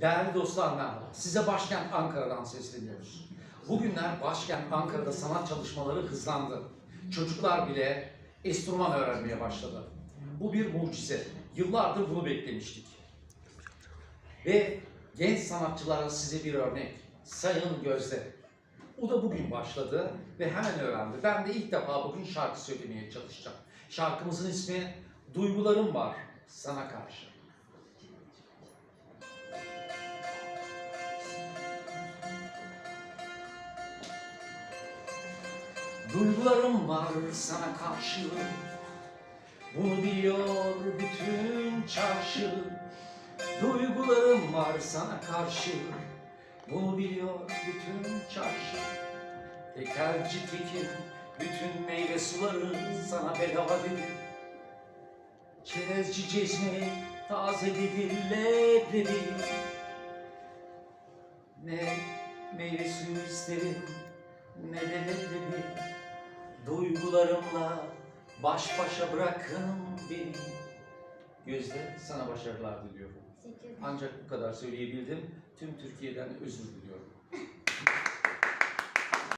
Değerli dostlar merhaba. Size başkent Ankara'dan sesleniyoruz. Bugünler başkent Ankara'da sanat çalışmaları hızlandı. Çocuklar bile enstrüman öğrenmeye başladı. Bu bir mucize. Yıllardır bunu beklemiştik. Ve genç sanatçılara size bir örnek. Sayın Gözde. O da bugün başladı ve hemen öğrendi. Ben de ilk defa bugün şarkı söylemeye çalışacağım. Şarkımızın ismi Duygularım Var Sana Karşı. Duygularım var sana karşı. Bunu biliyor bütün çarşı. Duygularım var sana karşı. Bunu biliyor bütün çarşı. Tekelci tekim bütün meyve suları sana bedava dedim Çerezci cezmi taze dedir leblebi Ne meyve suyu isterim ne de Duygularımla baş başa bırakın beni Gözde sana başarılar diliyorum. Ancak bu kadar söyleyebildim. Tüm Türkiye'den özür diliyorum.